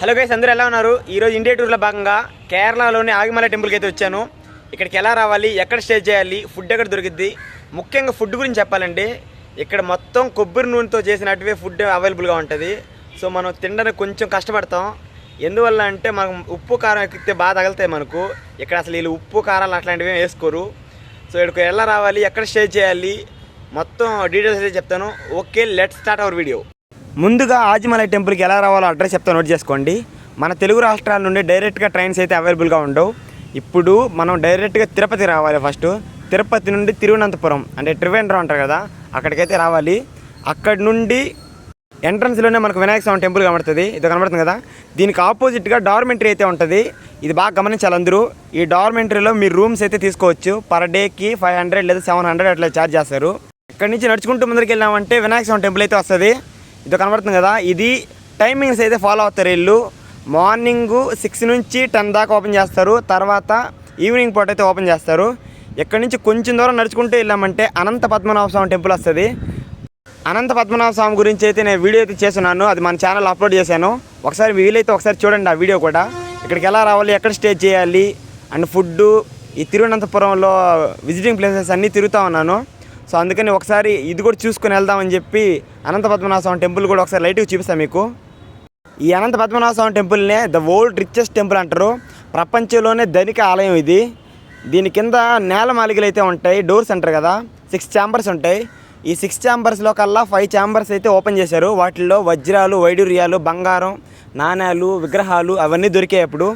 Hello guys అందరూ ఎలా ఉన్నారు? ఈరోజు ఇండియా టూర్లో భాగంగా కేరళలోని ఆగిమల టెంపుల్కి అయితే వచ్చాను. ఇక్కడికి ఎలా రావాలి? ఎక్కడ స్టే చేయాలి? ఫుడ్ ఎక్కడ దొరికిద్ది? ముఖ్యంగా ఫుడ్ గురించి చెప్పాలండి ఇక్కడ మొత్తం కొబ్బరి నూనెతో చేసినట్టువే ఫుడ్ అవైలబుల్గా ఉంటుంది. సో మనం తినడానికి కొంచెం కష్టపడతాం. ఎందువల్ల అంటే మనం ఉప్పు కారం ఎక్కితే బాగా తగులుతాయి మనకు. ఇక్కడ అసలు వీళ్ళు ఉప్పు కారాలు అట్లాంటివి వేసుకోరు. సో ఇక్కడికి ఎలా రావాలి? ఎక్కడ స్టే చేయాలి? మొత్తం డీటెయిల్స్ అయితే చెప్తాను. Okay let start our video ముందుగా ఆజిమలై టెంపుల్కి ఎలా రావాలో అడ్రస్ చెప్తా నోట్ చేసుకోండి. మన తెలుగు రాష్ట్రాల నుండి డైరెక్ట్గా ట్రైన్స్ అయితే అవైలబుల్గా ఉండవు. ఇప్పుడు మనం డైరెక్ట్గా తిరుపతి రావాలి ఫస్ట్ తిరుపతి నుండి తిరువనంతపురం అంటే త్రివేంద్రం అంటారు కదా అక్కడికైతే రావాలి. అక్కడి నుండి ఎంట్రన్స్లోనే మనకు వినాయక స్వామి టెంపుల్ కనబడుతుంది. ఇది కనబడుతుంది కదా? దీనికి ఆపోజిట్గా డార్మెంటరీ అయితే ఉంటుంది. ఇది బాగా గమనించాలి అందరూ. ఈ డార్మెంటరీలో మీరు రూమ్స్ అయితే తీసుకోవచ్చు. పర్ డేకి ఫైవ్ హండ్రెడ్ లేదా సెవెన్ హండ్రెడ్ అట్లా ఛార్జ్ చేస్తారు. ఇక్కడ నుంచి నడుచుకుంటూ ముందరికి వెళ్ళామంటే వినాయక స్వామి టెంపుల్ అయితే వస్తుంది. ఇది కనబడుతుంది కదా. ఇది టైమింగ్స్ అయితే ఫాలో అవుతారు వీళ్ళు. మార్నింగ్ సిక్స్ నుంచి టెన్ దాకా ఓపెన్ చేస్తారు. తర్వాత ఈవినింగ్ పూట అయితే ఓపెన్ చేస్తారు. ఇక్కడ నుంచి కొంచెం దూరం నడుచుకుంటూ వెళ్ళామంటే అనంత పద్మనాభ స్వామి టెంపుల్ వస్తుంది. అనంత పద్మనాభ స్వామి గురించి అయితే నేను వీడియో అయితే చేస్తున్నాను. అది మన ఛానల్ అప్లోడ్ చేశాను. ఒకసారి వీలైతే ఒకసారి చూడండి ఆ వీడియో కూడా. ఇక్కడికి ఎలా రావాలి ఎక్కడ స్టే చేయాలి అండ్ ఫుడ్ ఈ తిరువనంతపురంలో విజిటింగ్ ప్లేసెస్ అన్నీ తిరుగుతూ ఉన్నాను. సో అందుకని ఒకసారి ఇది కూడా చూసుకొని వెళ్దామని చెప్పి అనంత పద్మనాభ స్వామి టెంపుల్ కూడా ఒకసారి లైట్గా చూపిస్తాను మీకు. ఈ అనంత పద్మనాభ స్వామి టెంపుల్నే ద వరల్డ్ రిచెస్ట్ టెంపుల్ అంటారు. ప్రపంచంలోనే ధనిక ఆలయం ఇది. దీని కింద నేల మాలికలు అయితే ఉంటాయి డోర్స్ అంటారు కదా. సిక్స్ ఛాంబర్స్ ఉంటాయి. ఈ సిక్స్ ఛాంబర్స్లో కల్లా ఫైవ్ ఛాంబర్స్ అయితే ఓపెన్ చేశారు. వాటిల్లో వజ్రాలు వైడూర్యాలు బంగారం నాణ్యాలు విగ్రహాలు అవన్నీ దొరికాయి అప్పుడు.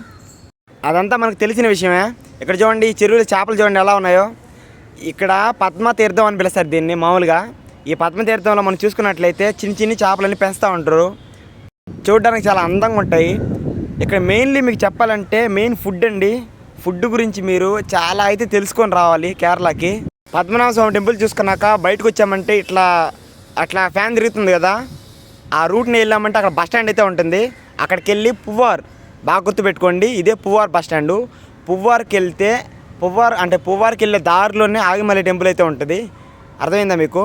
అదంతా మనకు తెలిసిన విషయమే. ఇక్కడ చూడండి ఈ చెరువులో చేపలు చూడండి ఎలా ఉన్నాయో. ఇక్కడ పద్మ తీర్థం అని పిలుస్తారు దీన్ని మామూలుగా. ఈ పద్మతీర్థంలో మనం చూసుకున్నట్లయితే చిన్న చిన్ని చేపలన్నీ పెంచుతూ ఉంటారు. చూడడానికి చాలా అందంగా ఉంటాయి. ఇక్కడ మెయిన్లీ మీకు చెప్పాలంటే మెయిన్ ఫుడ్ అండి. ఫుడ్ గురించి మీరు చాలా అయితే తెలుసుకొని రావాలి కేరళకి. పద్మనాభ స్వామి టెంపుల్ చూసుకున్నాక బయటకు వచ్చామంటే ఇట్లా అట్లా ఫ్యాన్ తిరుగుతుంది కదా. ఆ రూట్ని వెళ్ళామంటే అక్కడ బస్ స్టాండ్ అయితే ఉంటుంది. అక్కడికి వెళ్ళి పువ్వార్ బాగా గుర్తుపెట్టుకోండి. ఇదే పువ్వార్ బస్ స్టాండు. పువ్వార్కి వెళ్తే పువ్వార్ అంటే పువ్వార్కి వెళ్ళే దారిలోనే ఆగిమల్లి టెంపుల్ అయితే ఉంటుంది. అర్థమైందా మీకు?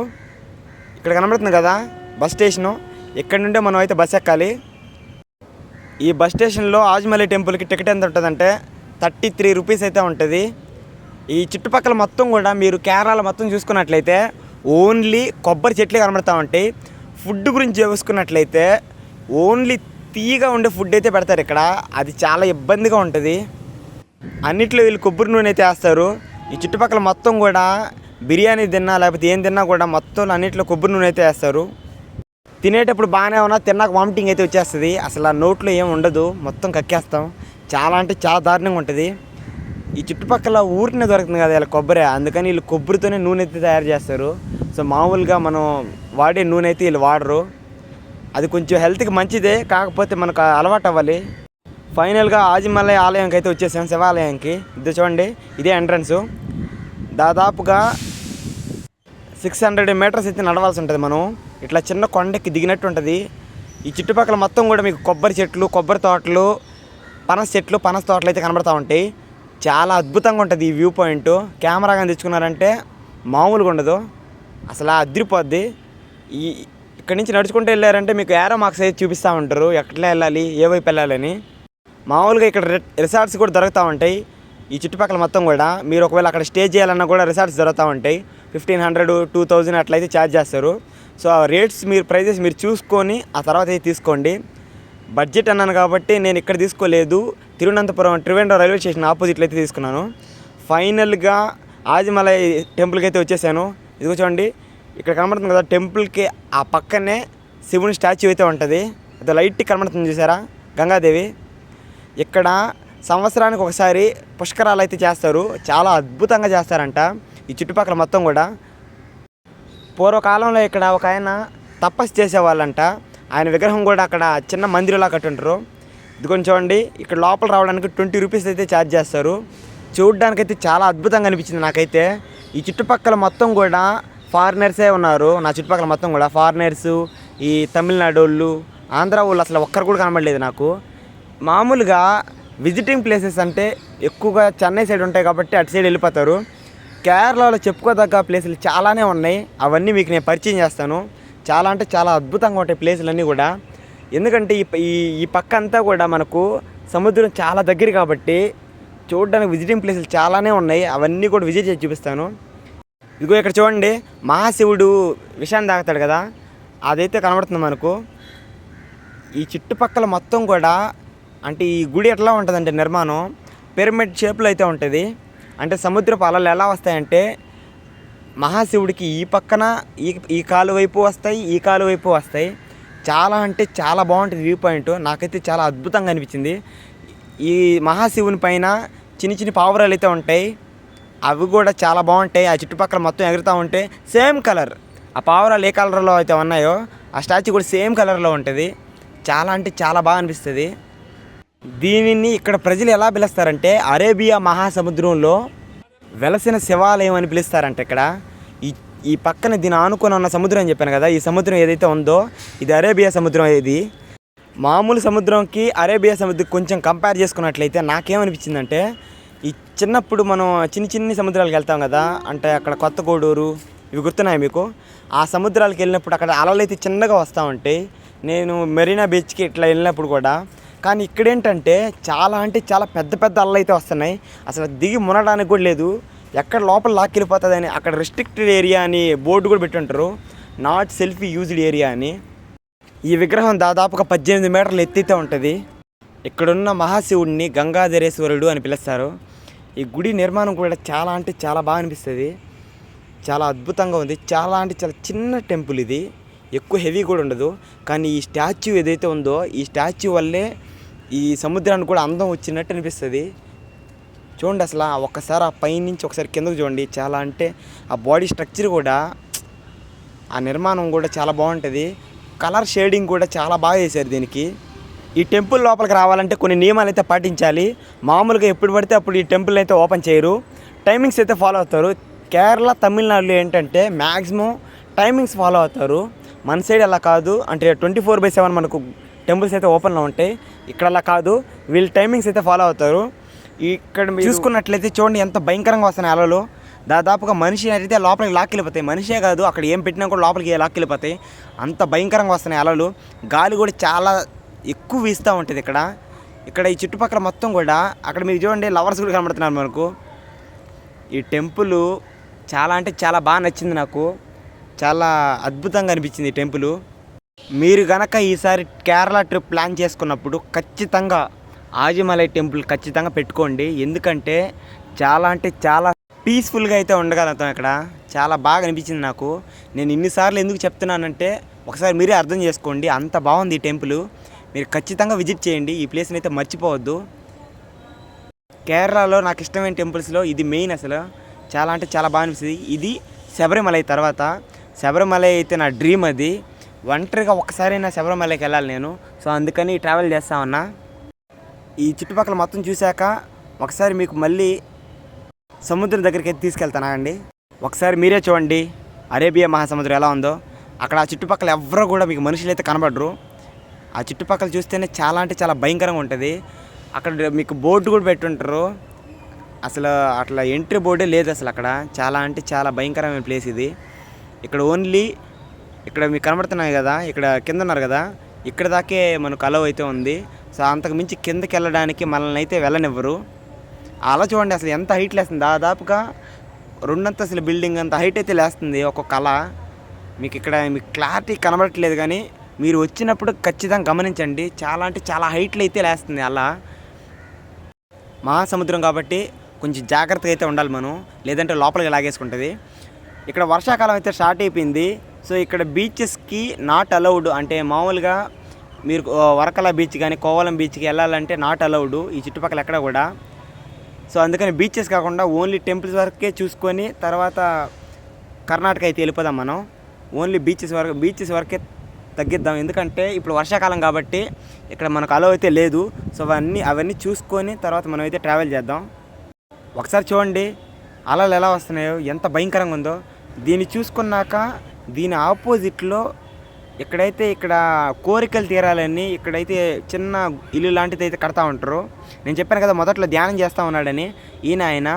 ఇక్కడ కనబడుతుంది కదా బస్ స్టేషను. ఇక్కడ నుండే మనం అయితే బస్ ఎక్కాలి? ఈ బస్ స్టేషన్లో ఆజ్మలి టెంపుల్కి టికెట్ ఎంత ఉంటుందంటే థర్టీ త్రీ రూపీస్ అయితే ఉంటుంది. ఈ చుట్టుపక్కల మొత్తం కూడా మీరు కేరళ మొత్తం చూసుకున్నట్లయితే ఓన్లీ కొబ్బరి చెట్లే కనబడతా ఉంటాయి. ఫుడ్ గురించి చూసుకున్నట్లయితే ఓన్లీ తీగా ఉండే ఫుడ్ అయితే పెడతారు ఇక్కడ. అది చాలా ఇబ్బందిగా ఉంటుంది. అన్నిట్లో వీళ్ళు కొబ్బరి నూనె అయితే వేస్తారు. ఈ చుట్టుపక్కల మొత్తం కూడా బిర్యానీ తిన్నా లేకపోతే ఏం తిన్నా కూడా మొత్తం అన్నిట్లో కొబ్బరి నూనె అయితే వేస్తారు. తినేటప్పుడు బాగానే ఉన్నా తిన్నాక వామిటింగ్ అయితే వచ్చేస్తుంది. అసలు ఆ నోట్లో ఏం ఉండదు. మొత్తం కక్కేస్తాం. చాలా అంటే చాలా దారుణంగా ఉంటుంది. ఈ చుట్టుపక్కల ఊరినే దొరుకుతుంది కదా ఇలా కొబ్బరి. అందుకని వీళ్ళు కొబ్బరితోనే నూనె అయితే తయారు చేస్తారు. సో మామూలుగా మనం వాడే నూనె అయితే వీళ్ళు వాడరు. అది కొంచెం హెల్త్కి మంచిదే. కాకపోతే మనకు అలవాటు అవ్వాలి. ఫైనల్గా ఆజిమలై ఆలయంకి అయితే వచ్చేసాం శివాలయంకి. ఇది చూడండి ఇదే ఎంట్రన్స్. దాదాపుగా సిక్స్ హండ్రెడ్ మీటర్స్ అయితే నడవాల్సి ఉంటుంది మనం. ఇట్లా చిన్న కొండకి దిగినట్టు ఉంటుంది. ఈ చుట్టుపక్కల మొత్తం కూడా మీకు కొబ్బరి చెట్లు కొబ్బరి తోటలు పనస చెట్లు పనస తోటలు అయితే కనబడతా ఉంటాయి. చాలా అద్భుతంగా ఉంటుంది ఈ వ్యూ పాయింట్. కెమెరా కానీ తెచ్చుకున్నారంటే మామూలుగా ఉండదు. అసలు ఆ అదిరిపోద్ది. ఈ ఇక్కడి నుంచి నడుచుకుంటూ వెళ్ళారంటే మీకు ఏరో మార్క్స్ అయితే చూపిస్తూ ఉంటారు. ఎట్లా వెళ్ళాలి ఏ వైపు వెళ్ళాలని. మామూలుగా ఇక్కడ రిసార్ట్స్ కూడా దొరుకుతూ ఉంటాయి. ఈ చుట్టుపక్కల మొత్తం కూడా. మీరు ఒకవేళ అక్కడ స్టే చేయాలన్నా కూడా రిసార్ట్స్ దొరుకుతూ ఉంటాయి. ఫిఫ్టీన్ హండ్రెడ్ టూ థౌజండ్ అట్లయితే ఛార్జ్ చేస్తారు. సో ఆ రేట్స్ మీరు ప్రైజెస్ మీరు చూసుకొని ఆ తర్వాత అయితే తీసుకోండి. బడ్జెట్ అన్నాను కాబట్టి నేను ఇక్కడ తీసుకోలేదు. తిరువనంతపురం ట్రివేండ్రం రైల్వే స్టేషన్ ఆపోజిట్లో అయితే తీసుకున్నాను. ఫైనల్గా ఆదిమలై టెంపుల్కి అయితే వచ్చేసాను. ఇదిగో చూడండి ఇక్కడ కనబడుతుంది కదా టెంపుల్కి ఆ పక్కనే శివుని స్టాచ్యూ అయితే ఉంటుంది. అది లైట్ కనబడుతుంది చూసారా? గంగాదేవి. ఇక్కడ సంవత్సరానికి ఒకసారి పుష్కరాలు అయితే చేస్తారు. చాలా అద్భుతంగా చేస్తారంట. ఈ చుట్టుపక్కల మొత్తం కూడా. పూర్వకాలంలో ఇక్కడ ఒక ఆయన తపస్సు చేసేవాళ్ళంట. ఆయన విగ్రహం కూడా అక్కడ చిన్న మందిరంలా కట్టుంటారు కొంచెం చూడండి ఇక్కడ లోపల రావడానికి ట్వంటీ రూపీస్ అయితే ఛార్జ్ చేస్తారు. చూడడానికైతే అయితే చాలా అద్భుతంగా అనిపించింది నాకైతే. ఈ చుట్టుపక్కల మొత్తం కూడా ఫారినర్సే ఉన్నారు. నా చుట్టుపక్కల మొత్తం కూడా ఫారినర్స్ ఈ తమిళనాడు వాళ్ళు ఆంధ్ర వాళ్ళు అసలు ఒక్కరు కూడా కనబడలేదు నాకు. మామూలుగా విజిటింగ్ ప్లేసెస్ అంటే ఎక్కువగా చెన్నై సైడ్ ఉంటాయి కాబట్టి అటు సైడ్ వెళ్ళిపోతారు. కేరళలో చెప్పుకోదగ్గ ప్లేసులు చాలానే ఉన్నాయి. అవన్నీ మీకు నేను పరిచయం చేస్తాను. చాలా అంటే చాలా అద్భుతంగా ఉంటాయి ప్లేసులన్నీ కూడా. ఎందుకంటే ఈ ఈ ఈ పక్క అంతా కూడా మనకు సముద్రం చాలా దగ్గర కాబట్టి చూడడానికి విజిటింగ్ ప్లేసులు చాలానే ఉన్నాయి. అవన్నీ కూడా విజిట్ చేసి చూపిస్తాను. ఇదిగో ఇక్కడ చూడండి. మహాశివుడు విషాన్ని తాగుతాడు కదా. అదైతే కనబడుతుంది మనకు. ఈ చుట్టుపక్కల మొత్తం కూడా అంటే ఈ గుడి ఎట్లా ఉంటుందంటే నిర్మాణం పిరమిడ్ షేప్లో అయితే ఉంటుంది. అంటే సముద్రపు అలలు ఎలా వస్తాయంటే మహాశివుడికి ఈ పక్కన ఈ ఈ కాలు వైపు వస్తాయి ఈ కాలు వైపు వస్తాయి. చాలా అంటే చాలా బాగుంటుంది వ్యూ పాయింట్. నాకైతే చాలా అద్భుతంగా అనిపించింది. ఈ మహాశివుని పైన చిన్న చిన్న పావురాలు అయితే ఉంటాయి. అవి కూడా చాలా బాగుంటాయి. ఆ చుట్టుపక్కల మొత్తం ఎగురుతూ ఉంటే సేమ్ కలర్. ఆ పావురాలు ఏ కలర్లో అయితే ఉన్నాయో ఆ స్టాచ్యూ కూడా సేమ్ కలర్లో ఉంటుంది. చాలా అంటే చాలా బాగా అనిపిస్తుంది. దీనిని ఇక్కడ ప్రజలు ఎలా పిలుస్తారంటే అరేబియా మహాసముద్రంలో వెలసిన శివాలయం అని పిలుస్తారంట ఇక్కడ. ఈ ఈ పక్కన దీని ఆనుకొని ఉన్న సముద్రం అని చెప్పాను కదా ఈ సముద్రం ఏదైతే ఉందో ఇది అరేబియా సముద్రం ఇది. మామూలు సముద్రంకి అరేబియా సముద్రం కొంచెం కంపేర్ చేసుకున్నట్లయితే నాకేమనిపించిందంటే ఈ చిన్నప్పుడు మనం చిన్న చిన్ని సముద్రాలకు వెళ్తాం కదా అంటే అక్కడ కొత్త గూడూరు ఇవి గుర్తున్నాయి మీకు? ఆ సముద్రాలకు వెళ్ళినప్పుడు అక్కడ అలలు అయితే చిన్నగా వస్తూ ఉంటాయి. నేను మెరీనా బీచ్కి ఇట్లా వెళ్ళినప్పుడు కూడా కానీ ఇక్కడ ఏంటంటే చాలా అంటే చాలా పెద్ద పెద్ద అల్లలు అయితే వస్తున్నాయి. అసలు దిగి మునడానికి కూడా లేదు. ఎక్కడ లోపల లాక్కెళ్ళిపోతుందని అక్కడ రెస్ట్రిక్టెడ్ ఏరియా అని బోర్డు కూడా పెట్టుంటారు నాట్ సెల్ఫీ యూజ్డ్ ఏరియా అని. ఈ విగ్రహం దాదాపుగా పద్దెనిమిది మీటర్లు ఎత్తితే ఉంటుంది. ఇక్కడున్న మహాశివుడిని గంగాధరేశ్వరుడు అని పిలుస్తారు. ఈ గుడి నిర్మాణం కూడా చాలా అంటే చాలా బాగా అనిపిస్తుంది. చాలా అద్భుతంగా ఉంది. చాలా అంటే చాలా చిన్న టెంపుల్ ఇది. ఎక్కువ హెవీ కూడా ఉండదు. కానీ ఈ స్టాచ్యూ ఏదైతే ఉందో ఈ స్టాచ్యూ వల్లే ఈ సముద్రానికి కూడా అందం వచ్చినట్టు అనిపిస్తుంది. చూడండి అసలు ఒక్కసారి ఆ పైనుంచి ఒకసారి కిందకు చూడండి. చాలా అంటే ఆ బాడీ స్ట్రక్చర్ కూడా ఆ నిర్మాణం కూడా చాలా బాగుంటుంది. కలర్ షేడింగ్ కూడా చాలా బాగా చేశారు దీనికి. ఈ టెంపుల్ లోపలికి రావాలంటే కొన్ని నియమాలు అయితే పాటించాలి. మామూలుగా ఎప్పుడు పడితే అప్పుడు ఈ టెంపుల్ అయితే ఓపెన్ చేయరు. టైమింగ్స్ అయితే ఫాలో అవుతారు. కేరళ తమిళనాడులో ఏంటంటే మ్యాక్సిమం టైమింగ్స్ ఫాలో అవుతారు. మన సైడ్ అలా కాదు. అంటే ట్వంటీ ఫోర్ బై సెవెన్ మనకు టెంపుల్స్ అయితే ఓపెన్లో ఉంటాయి. ఇక్కడ అలా కాదు వీళ్ళు టైమింగ్స్ అయితే ఫాలో అవుతారు. ఇక్కడ మీరు చూసుకున్నట్లయితే చూడండి ఎంత భయంకరంగా వస్తున్నాయి అలలు. దాదాపుగా మనిషి అయితే లోపలికి లాక్కెళ్ళిపోతాయి మనిషే కాదు అక్కడ ఏం పెట్టినా కూడా లోపలికి లాక్కెళ్ళిపోతాయి అంత భయంకరంగా వస్తున్నాయి అలలు. గాలి కూడా చాలా ఎక్కువ వీస్తూ ఉంటుంది ఇక్కడ. ఇక్కడ ఈ చుట్టుపక్కల మొత్తం కూడా అక్కడ మీరు చూడండి లవర్స్ కూడా కనబడుతున్నారు మనకు. ఈ టెంపుల్ చాలా అంటే చాలా బాగా నచ్చింది నాకు. చాలా అద్భుతంగా అనిపించింది ఈ టెంపుల్. మీరు గనక ఈసారి కేరళ ట్రిప్ ప్లాన్ చేసుకున్నప్పుడు ఖచ్చితంగా ఆజిమలై టెంపుల్ ఖచ్చితంగా పెట్టుకోండి. ఎందుకంటే చాలా అంటే చాలా పీస్ఫుల్గా అయితే ఉండగలుగుతాం ఇక్కడ చాలా బాగా అనిపించింది నాకు. నేను ఇన్నిసార్లు ఎందుకు చెప్తున్నానంటే ఒకసారి మీరే అర్థం చేసుకోండి. అంత బాగుంది ఈ టెంపుల్. మీరు ఖచ్చితంగా విజిట్ చేయండి. ఈ ప్లేస్ని అయితే మర్చిపోవద్దు. కేరళలో నాకు ఇష్టమైన టెంపుల్స్లో ఇది మెయిన్ అసలు. చాలా అంటే చాలా బాగా అనిపిస్తుంది. ఇది శబరిమలై తర్వాత. శబరిమలై అయితే నా డ్రీమ్ అది. ఒంటరిగా ఒక్కసారైనా శబరిమలకి వెళ్ళాలి నేను. సో అందుకని ట్రావెల్ చేస్తా ఉన్నా. ఈ చుట్టుపక్కల మొత్తం చూశాక ఒకసారి మీకు మళ్ళీ సముద్రం దగ్గరికి అయితే తీసుకెళ్తానా అండి? ఒకసారి మీరే చూడండి. అరేబియా మహాసముద్రం ఎలా ఉందో. అక్కడ ఆ చుట్టుపక్కల ఎవరు కూడా మీకు మనుషులు అయితే కనబడరు. ఆ చుట్టుపక్కల చూస్తేనే చాలా అంటే చాలా భయంకరంగా ఉంటుంది. అక్కడ మీకు బోర్డు కూడా పెట్టుంటారు. అసలు అట్లా ఎంట్రీ బోర్డే లేదు అసలు అక్కడ. చాలా అంటే చాలా భయంకరమైన ప్లేస్ ఇది. ఇక్కడ ఓన్లీ ఇక్కడ మీకు కనబడుతున్నాయి కదా ఇక్కడ కింద ఉన్నారు కదా ఇక్కడ దాకే మనకు అలవ్ అయితే ఉంది. సో అంతకు మించి కిందకి వెళ్ళడానికి మనల్ని అయితే వెళ్ళనివ్వరు. అలా చూడండి అసలు ఎంత హైట్ లేస్తుంది. దాదాపుగా రెండంతస్తుల బిల్డింగ్ అంత హైట్ అయితే లేస్తుంది ఒక్కొక్క అల మీకు ఇక్కడ మీకు క్లారిటీ కనబడట్లేదు కానీ మీరు వచ్చినప్పుడు ఖచ్చితంగా గమనించండి. చాలా అంటే చాలా హైట్లు అయితే లేస్తుంది అలా. మహాసముద్రం కాబట్టి కొంచెం జాగ్రత్తగా అయితే ఉండాలి మనం. లేదంటే లోపలికి లాగేసుకుంటుంది. ఇక్కడ వర్షాకాలం అయితే స్టార్ట్ అయిపోయింది. సో ఇక్కడ బీచెస్కి నాట్ అలౌడ్ అంటే మామూలుగా మీరు వరకల బీచ్ కానీ కోవలం బీచ్కి వెళ్ళాలంటే నాట్ అలౌడ్ ఈ చుట్టుపక్కల ఎక్కడ కూడా. సో అందుకని బీచెస్ కాకుండా ఓన్లీ టెంపుల్స్ వరకే చూసుకొని తర్వాత కర్ణాటక అయితే వెళ్ళిపోదాం మనం. ఓన్లీ బీచెస్ వరకు బీచెస్ వరకే తగ్గిద్దాం. ఎందుకంటే ఇప్పుడు వర్షాకాలం కాబట్టి ఇక్కడ మనకు అలవ్ అయితే లేదు. సో అవన్నీ అవన్నీ చూసుకొని తర్వాత మనం అయితే ట్రావెల్ చేద్దాం. ఒకసారి చూడండి అలలు ఎలా వస్తున్నాయో ఎంత భయంకరంగా ఉందో. దీన్ని చూసుకున్నాక దీని ఆపోజిట్లో ఎక్కడైతే ఇక్కడ కోరికలు తీరాలని ఇక్కడైతే చిన్న ఇల్లు లాంటిది అయితే కడతా ఉంటారు నేను చెప్పాను కదా మొదట్లో ధ్యానం చేస్తూ ఉన్నాడని ఈయన ఆయన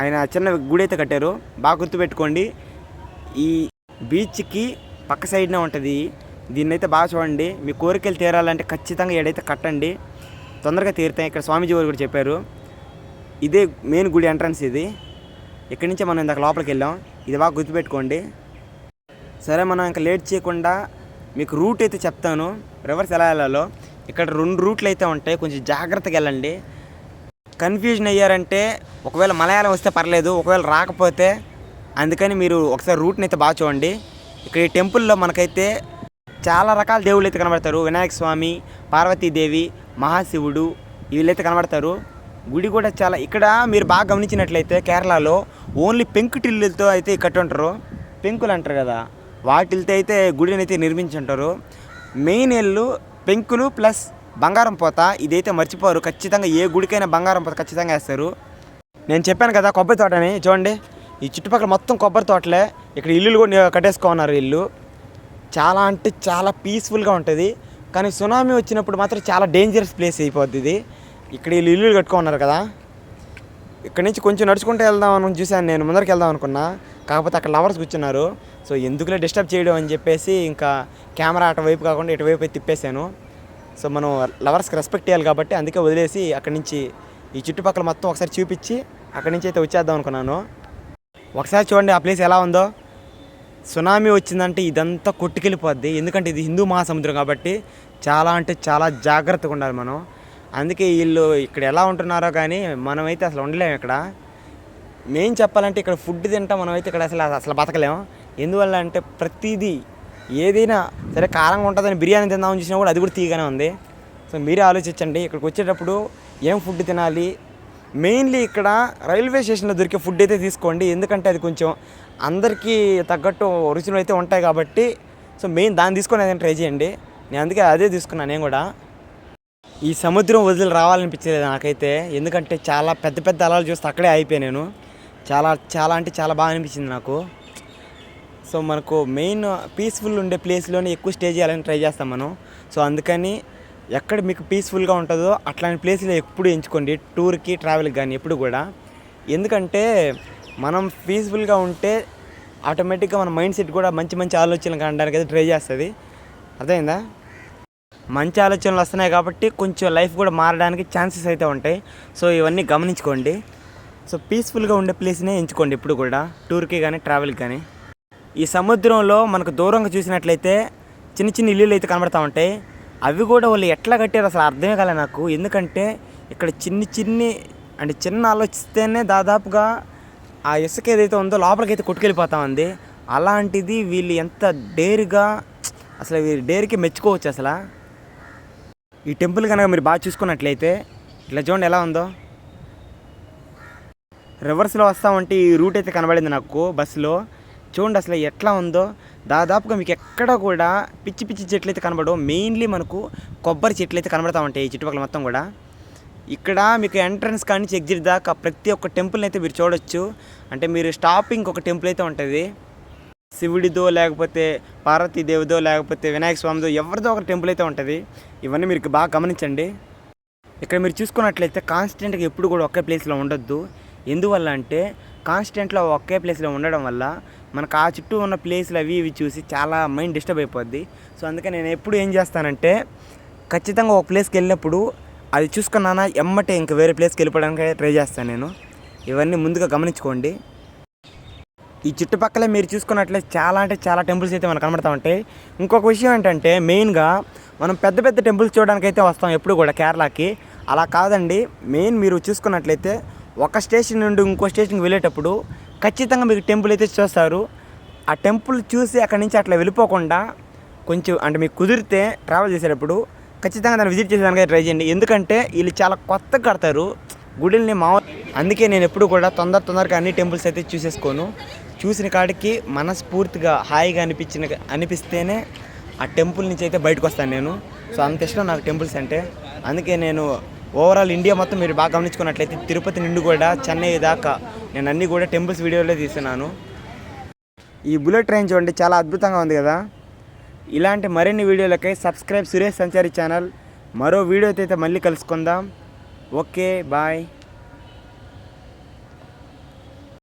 ఆయన చిన్న గుడి అయితే కట్టారు. బాగా గుర్తుపెట్టుకోండి ఈ బీచ్కి పక్క సైడ్నే ఉంటుంది. దీన్ని అయితే బాగా చూడండి మీ కోరికలు తీరాలంటే ఖచ్చితంగా ఏడైతే కట్టండి. తొందరగా తీరుతాయి. ఇక్కడ స్వామీజీ వారు కూడా చెప్పారు. ఇదే మెయిన్ గుడి ఎంట్రన్స్ ఇది. ఇక్కడి నుంచే మనం ఇందాక లోపలికి వెళ్ళాం. ఇది బాగా గుర్తుపెట్టుకోండి. సరే మనం ఇంకా లేట్ చేయకుండా మీకు రూట్ అయితే చెప్తాను. రివర్స్ ఎలా వెళ్ళాలో. ఇక్కడ రెండు రూట్లు అయితే ఉంటాయి. కొంచెం జాగ్రత్తగా వెళ్ళండి. కన్ఫ్యూజన్ అయ్యారంటే ఒకవేళ మలయాళం వస్తే పర్లేదు ఒకవేళ రాకపోతే అందుకని మీరు ఒకసారి రూట్ని అయితే బాగా చూడండి. ఇక్కడ ఈ టెంపుల్లో మనకైతే చాలా రకాల దేవుళ్ళు అయితే కనబడతారు. వినాయక స్వామి పార్వతీదేవి మహాశివుడు వీళ్ళైతే కనబడతారు. గుడి కూడా చాలా ఇక్కడ మీరు బాగా గమనించినట్లయితే కేరళలో ఓన్లీ పెంకుటిల్లులతో అయితే కట్టి ఉంటారు పెంకులు అంటారు కదా. వాటితో అయితే గుడిని అయితే నిర్మించి ఉంటారు మెయిన్ ఇల్లు పెంకులు ప్లస్ బంగారం పోత ఇదైతే మర్చిపోరు. ఖచ్చితంగా ఏ గుడికైనా బంగారం పోత ఖచ్చితంగా వేస్తారు. నేను చెప్పాను కదా కొబ్బరి తోటని చూడండి. ఈ చుట్టుపక్కల మొత్తం కొబ్బరి తోటలే. ఇక్కడ ఇల్లులు కూడా కట్టేసుకున్నారు ఇల్లు. చాలా అంటే చాలా పీస్ఫుల్గా ఉంటుంది. కానీ సునామీ వచ్చినప్పుడు మాత్రం చాలా డేంజరస్ ప్లేస్ అయిపోద్ది ఇది. ఇక్కడ వీళ్ళు ఇల్లులు కట్టుకున్నారు కదా. ఇక్కడ నుంచి కొంచెం నడుచుకుంటూ వెళ్దాం అని చూశాను నేను ముందరికి వెళ్దాం అనుకున్నా. కాకపోతే అక్కడ లవర్స్ కూర్చున్నారు. సో ఎందుకులే డిస్టర్బ్ చేయడం అని చెప్పేసి ఇంకా కెమెరా అటువైపు కాకుండా ఇటువైపు అయితే తిప్పేశాను. సో మనం లవర్స్కి రెస్పెక్ట్ చేయాలి కాబట్టి అందుకే వదిలేసి అక్కడి నుంచి ఈ చుట్టుపక్కల మొత్తం ఒకసారి చూపించి అక్కడి నుంచి అయితే వచ్చేద్దాం అనుకున్నాను. ఒకసారి చూడండి ఆ ప్లేస్ ఎలా ఉందో. సునామీ వచ్చిందంటే ఇదంతా కొట్టుకెళ్ళిపోద్ది. ఎందుకంటే ఇది హిందూ మహాసముద్రం కాబట్టి చాలా అంటే చాలా జాగ్రత్తగా ఉండాలి మనం. అందుకే వీళ్ళు ఇక్కడ ఎలా ఉంటున్నారో కానీ మనమైతే అసలు ఉండలేము ఇక్కడ. మెయిన్ చెప్పాలంటే ఇక్కడ ఫుడ్ తింటాం మనమైతే ఇక్కడ అసలు అసలు బతకలేము ఎందువల్ల అంటే ప్రతిదీ ఏదైనా సరే కారంగా ఉంటుందని బిర్యానీ తిందామని చూసినా కూడా అది కూడా తీగానే ఉంది. సో మీరే ఆలోచించండి ఇక్కడికి వచ్చేటప్పుడు ఏం ఫుడ్ తినాలి? మెయిన్లీ ఇక్కడ రైల్వే స్టేషన్లో దొరికే ఫుడ్ అయితే తీసుకోండి ఎందుకంటే అది కొంచెం అందరికీ తగ్గట్టు రుచులు అయితే ఉంటాయి కాబట్టి. సో మెయిన్ దాన్ని తీసుకొని అదే ట్రై చేయండి. నేను అందుకే అదే తీసుకున్నాను నేను కూడా. ఈ సముద్రం వదిలి రావాలనిపించలేదు నాకైతే. ఎందుకంటే చాలా పెద్ద పెద్ద అలలు చూస్తే అక్కడే అయిపోయాను నేను. చాలా చాలా అంటే చాలా బాగా అనిపించింది నాకు. సో మనకు మెయిన్ పీస్ఫుల్ ఉండే ప్లేస్లోనే ఎక్కువ స్టే చేయాలని ట్రై చేస్తాం మనం. సో అందుకని ఎక్కడ మీకు పీస్ఫుల్గా ఉంటుందో అట్లాంటి ప్లేస్లో ఎప్పుడు ఎంచుకోండి. టూర్కి ట్రావెల్కి కానీ ఎప్పుడు కూడా. ఎందుకంటే మనం పీస్ఫుల్గా ఉంటే ఆటోమేటిక్గా మన మైండ్ సెట్ కూడా మంచి మంచి ఆలోచనలు కనడానికి అయితే ట్రై చేస్తుంది. అర్థమైందా? మంచి ఆలోచనలు వస్తున్నాయి కాబట్టి కొంచెం లైఫ్ కూడా మారడానికి ఛాన్సెస్ అయితే ఉంటాయి. సో ఇవన్నీ గమనించుకోండి. సో పీస్ఫుల్గా ఉండే ప్లేస్నే ఎంచుకోండి ఇప్పుడు కూడా. టూర్కి కానీ ట్రావెల్కి కానీ ఈ సముద్రంలో మనకు దూరంగా చూసినట్లయితే చిన్న చిన్న ఇల్లులు అయితే కనబడతా ఉంటాయి. అవి కూడా వాళ్ళు ఎట్లా కట్టారు అసలు అర్థమే కాలే నాకు. ఎందుకంటే ఇక్కడ చిన్ని చిన్ని అంటే చిన్న ఆలోచిస్తేనే దాదాపుగా ఆ ఇసుక ఏదైతే ఉందో లోపలికైతే కొట్టుకెళ్ళిపోతా ఉంది. అలాంటిది వీళ్ళు ఎంత డేరుగా అసలు వీరి డేర్కి మెచ్చుకోవచ్చు అసలు. ఈ టెంపుల్ కనుక మీరు బాగా చూసుకున్నట్లయితే ఇట్లా చూడండి ఎలా ఉందో. రివర్స్లో వస్తామంటే ఈ రూట్ అయితే కనబడింది నాకు బస్సులో చూడండి అసలు ఎట్లా ఉందో. దాదాపుగా మీకు ఎక్కడ కూడా పిచ్చి పిచ్చి చెట్లు అయితే కనబడవు. మెయిన్లీ మనకు కొబ్బరి చెట్లు అయితే కనబడతా ఉంటాయి ఈ చుట్టుపక్కల మొత్తం కూడా. ఇక్కడ మీకు ఎంట్రన్స్ కానీ ఎగ్జిట్ దాకా ప్రతి ఒక్క టెంపుల్ని అయితే మీరు చూడొచ్చు. అంటే మీరు స్టాపింగ్ ఒక టెంపుల్ అయితే ఉంటుంది. శివుడిదో లేకపోతే పార్వతీదేవిదో లేకపోతే వినాయక స్వామిదో ఎవరిదో ఒక టెంపుల్ అయితే ఉంటుంది. ఇవన్నీ మీరు బాగా గమనించండి. ఇక్కడ మీరు చూసుకున్నట్లయితే కాన్స్టెంట్గా ఎప్పుడు కూడా ఒకే ప్లేస్లో ఉండొద్దు. ఎందువల్ల అంటే కాన్స్టెంట్లో ఒకే ప్లేస్లో ఉండడం వల్ల మనకు ఆ చుట్టూ ఉన్న ప్లేస్లు అవి ఇవి చూసి చాలా మైండ్ డిస్టర్బ్ అయిపోద్ది. సో అందుకే నేను ఎప్పుడు ఏం చేస్తానంటే ఖచ్చితంగా ఒక ప్లేస్కి వెళ్ళినప్పుడు అది చూసుకున్నానా ఎమ్మటే ఇంక వేరే ప్లేస్కి వెళ్ళిపోవడానికి ట్రై చేస్తాను నేను. ఇవన్నీ ముందుగా గమనించుకోండి. ఈ చుట్టుపక్కల మీరు చూసుకున్నట్లయితే చాలా అంటే చాలా టెంపుల్స్ అయితే మనకు కనబడతా ఉంటాయి. ఇంకొక విషయం ఏంటంటే మెయిన్గా మనం పెద్ద పెద్ద టెంపుల్స్ చూడడానికి అయితే వస్తాం ఎప్పుడు కూడా కేరళకి. అలా కాదండి మెయిన్ మీరు చూసుకున్నట్లయితే ఒక స్టేషన్ నుండి ఇంకో స్టేషన్కి వెళ్ళేటప్పుడు ఖచ్చితంగా మీకు టెంపుల్ అయితే చూస్తారు. ఆ టెంపుల్ చూసి అక్కడి నుంచి అట్లా వెళ్ళిపోకుండా కొంచెం అంటే మీకు కుదిరితే ట్రావెల్ చేసేటప్పుడు ఖచ్చితంగా దాన్ని విజిట్ చేసేదానికి ట్రై చేయండి. ఎందుకంటే వీళ్ళు చాలా కొత్తగా కడతారు. గుడిల్ని మా అందుకే నేను ఎప్పుడు కూడా తొందర తొందరగా అన్ని టెంపుల్స్ అయితే చూసేసుకోను. చూసిన కాడికి మనస్ఫూర్తిగా హాయిగా అనిపించిన అనిపిస్తేనే ఆ టెంపుల్ నుంచి అయితే బయటకు వస్తాను నేను. సో అంత ఇష్టం నాకు టెంపుల్స్ అంటే. అందుకే నేను ఓవరాల్ ఇండియా మొత్తం మీరు బాగా గమనించుకున్నట్లయితే తిరుపతి నుండి కూడా చెన్నై దాకా నేను అన్నీ కూడా టెంపుల్స్ వీడియోలో తీస్తున్నాను. ఈ బుల్లెట్ ట్రైన్ చూడండి చాలా అద్భుతంగా ఉంది కదా. ఇలాంటి మరిన్ని వీడియోలకై సబ్స్క్రైబ్ సురేష్ సంచారి ఛానల్. మరో వీడియోతో అయితే మళ్ళీ కలుసుకుందాం. Okay bye.